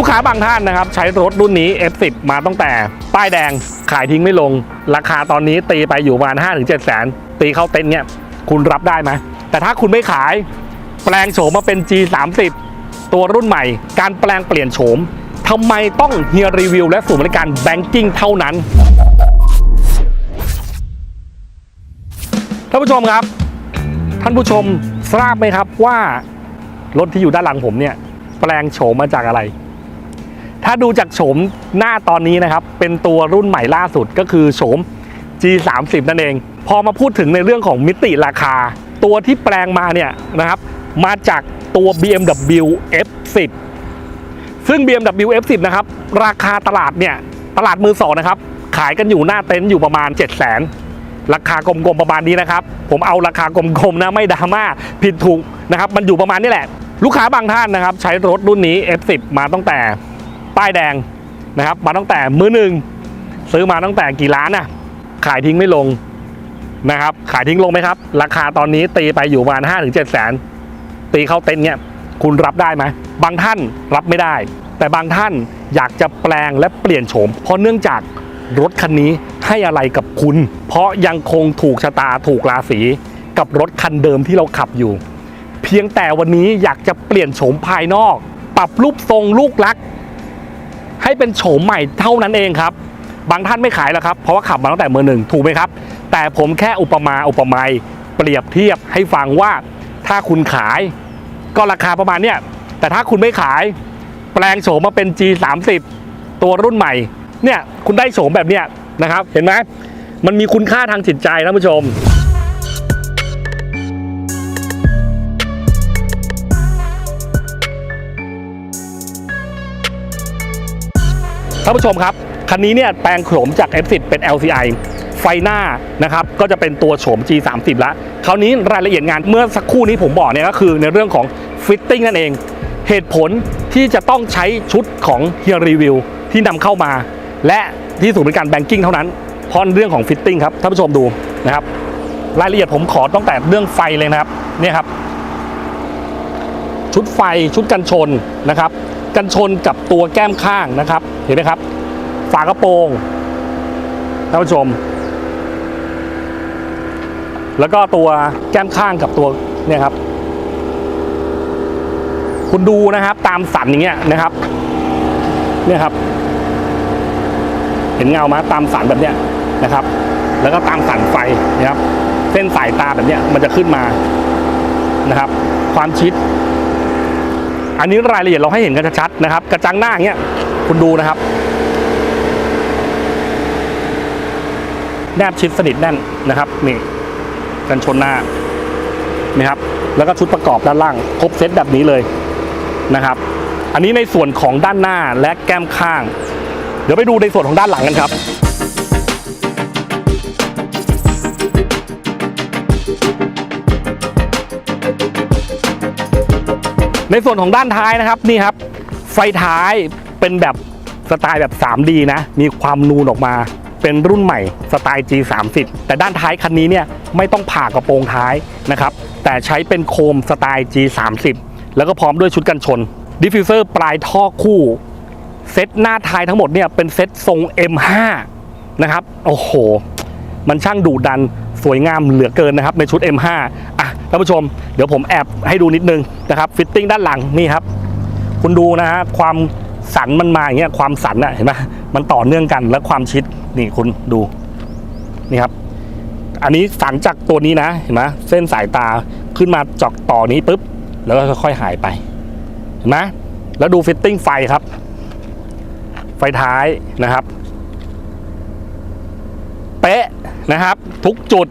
ลูกค้าบางท่านนะครับ ใช้รถรุ่นนี้ F10 มาตั้งแต่ ป้ายแดงขายทิ้งไม่ลง ราคาตอนนี้ตีไปอยู่ประมาณ 5-7ถึงแสน ตีเข้าเต็นท์เนี่ย คุณรับได้ไหมแต่ถ้าคุณไม่ขายแปลงโฉมมาเป็น G30 ตัวรุ่นใหม่ การแปลงเปลี่ยนโฉมทำไมต้องเฮียรีวิวและศูนบริการแบงกิ้งเท่านั้นท่านผู้ชมครับ ท่านผู้ชมทราบไหมครับว่ารถที่อยู่ด้านหลังผมเนี่ย แปลงโฉมมาจากอะไร ถ้าดูจากโฉมหน้าตอนนี้นะครับ เป็นตัวรุ่นใหม่ล่าสุดก็คือโฉม G30 นั่นเอง พอมาพูดถึงในเรื่องของมิติราคา ตัวที่แปลงมาเนี่ยนะครับมาจากตัว BMW F10 ซึ่ง BMW F10 นะครับราคาตลาดเนี่ยตลาดมือสองนะครับขายกันอยู่หน้าเต็นท์อยู่ประมาณ 7 0 0 0 0 0ราคากลมๆประมาณนี้นะครับ ผมเอาราคากลมๆนะไม่ดราม่าผิดถูกนะครับ มันอยู่ประมาณนี้แหละ ลูกค้าบางท่านนะครับ ใช้รถรุ่นนี้ F10 มาตั้งแต่ ป้ายแดงนะครับมาตั้งแต่มือหนึ่งซื้อมาตั้งแต่กี่ล้านน่ะขายทิ้งไม่ลงนะครับ ขายทิ้งลงไหมครับ ราคาตอนนี้ตีไปอยู่ประมาณ5-7ถึงเจ็ดแสนตีเข้าเต็นเนี่ยคุณรับได้ไหมบางท่านรับไม่ได้ แต่บางท่านอยากจะแปลงและเปลี่ยนโฉม เพราะเนื่องจากรถคันนี้ให้อะไรกับคุณ เพราะยังคงถูกชะตาถูกราศีกับรถคันเดิมที่เราขับอยู่ เพียงแต่วันนี้อยากจะเปลี่ยนโฉมภายนอก ปรับรูปทรงลูกลักษณ์ ให้เป็นโฉมใหม่เท่านั้นเองครับ บางท่านไม่ขายแล้วครับ เพราะว่าขับมาตั้งแต่มือหนึ่งถูกไหมครับ แต่ผมแค่อุปมาอุปไมยเปรียบเทียบให้ฟังว่าถ้าคุณขายก็ราคาประมาณเนี้ยแต่ถ้าคุณไม่ขาย แปลงโฉมมาเป็น G30 ตัวรุ่นใหม่เนี่ยคุณได้โฉมแบบเนี้ยนะครับ เห็นไหมมันมีคุณค่าทางจิตใจท่านผู้ชม ท่านผู้ชมครับ คันนี้เนี่ยแปลงโฉมจาก F10 เป็น LCI ไฟหน้านะครับก็จะเป็นตัวโฉม G30 แล้วคราวนี้รายละเอียดงานเมื่อสักครู่นี้ผมบอกเนี่ยก็คือในเรื่องของฟิตติ้งนั่นเอง เหตุผลที่จะต้องใช้ชุดของเฮียรีวิวที่นำเข้ามา และที่ศูนย์บริการแบงกิ้งเท่านั้นเพราะเรื่องของฟิตติ้งครับท่านผู้ชมดูนะครับ รายละเอียดผมขอตั้งแต่เรื่องไฟเลยนะครับเนี่ยครับ ชุดไฟชุดกันชนนะครับ กันชนกับตัวแก้มข้างนะครับ เห็นไหมครับ ฝากระโปรงท่านผู้ชม แล้วก็ตัวแก้มข้างกับตัวเนี่ยครับ คุณดูนะครับ ตามสันอย่างเงี้ยนะครับ เนี่ยครับ เห็นเงามาตามสันแบบเนี้ยนะครับ แล้วก็ตามสันไฟนะครับ เส้นสายตาแบบเนี้ยมันจะขึ้นมานะครับ ความชิด อันนี้รายละเอียดเราให้เห็นกันชัดๆนะครับ กระจังหน้าอย่างเงี้ย คุณดูนะครับ แนบชิดสนิทแน่นนะครับนี่กันชนหน้านะครับ แล้วก็ชุดประกอบด้านล่าง ครบเซตแบบนี้เลยนะครับ อันนี้ในส่วนของด้านหน้าและแก้มข้าง เดี๋ยวไปดูในส่วนของด้านหลังกันครับในส่วนของด้านท้ายนะครับนี่ครับ ไฟท้าย เป็นแบบสไตล์แบบ 3D นะ มีความนูนออกมา เป็นรุ่นใหม่สไตล์ G30 แต่ด้านท้ายคันนี้เนี่ยไม่ต้องผ่ากระโปรงท้ายนะครับ แต่ใช้เป็นโคมสไตล์ G30 แล้วก็พร้อมด้วยชุดกันชน ดิฟฟิวเซอร์ปลายท่อคู่ เซตหน้าท้ายทั้งหมดเนี่ยเป็นเซตทรง M5 นะครับ โอ้โห มันช่างดุดันสวยงามเหลือเกินนะครับในชุด M5 อะท่านผู้ชม เดี๋ยวผมแอบให้ดูนิดนึงนะครับ ฟิตติ้งด้านหลังนี่ครับ คุณดูนะฮะความ สันมันมาอย่างเงี้ยความสันอะเห็นไหมมันต่อเนื่องกันและความชิดนี่คุณดูนี่ครับ อันนี้สันจากตัวนี้นะเห็นไหมเส้นสายตาขึ้นมาจอกต่อนี้ปุ๊บแล้วก็ค่อยๆหายไปเห็นไหมแล้วดูฟิตติ้งไฟครับ ไฟท้ายนะครับเป๊ะนะครับ ทุกจุด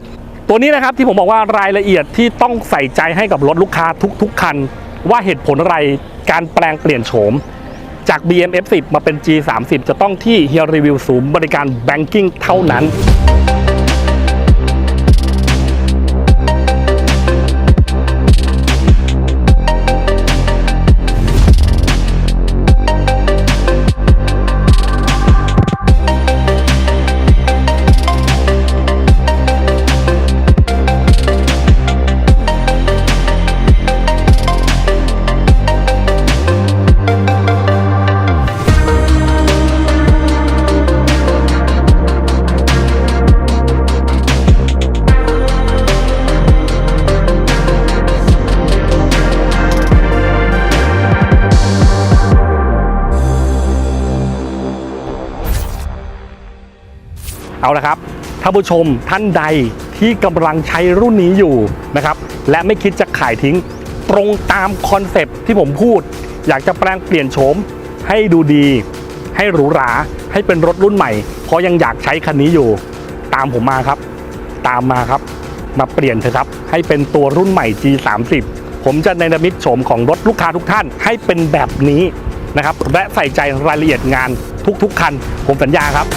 ตัวนี้นะครับที่ผมบอกว่ารายละเอียดที่ต้องใส่ใจให้กับรถลูกค้าทุก ๆ คัน ว่าเหตุผลอะไรการแปลงเปลี่ยนโฉม จาก BMF10 มาเป็น G30 จะต้องที่เฮียรีวิวศูนย์บริการแบงกิ้งเท่านั้น เอาละครับท่านผู้ชมท่านใดที่กำลังใช้รุ่นนี้อยู่นะครับ และไม่คิดจะขายทิ้งตรงตามคอนเซปต์ที่ผมพูด อยากจะแปลงเปลี่ยนโฉมให้ดูดี ให้หรูหรา ให้เป็นรถรุ่นใหม่ เพราะยังอยากใช้คันนี้อยู่ ตามผมมาครับ ตามมาครับ มาเปลี่ยนเถอะครับ ให้เป็นตัวรุ่นใหม่ G30 ผมจะในระมิดโฉมของรถลูกค้าทุกท่านให้เป็นแบบนี้นะครับและใส่ใจรายละเอียดงานทุกๆคัน ผมสัญญาครับ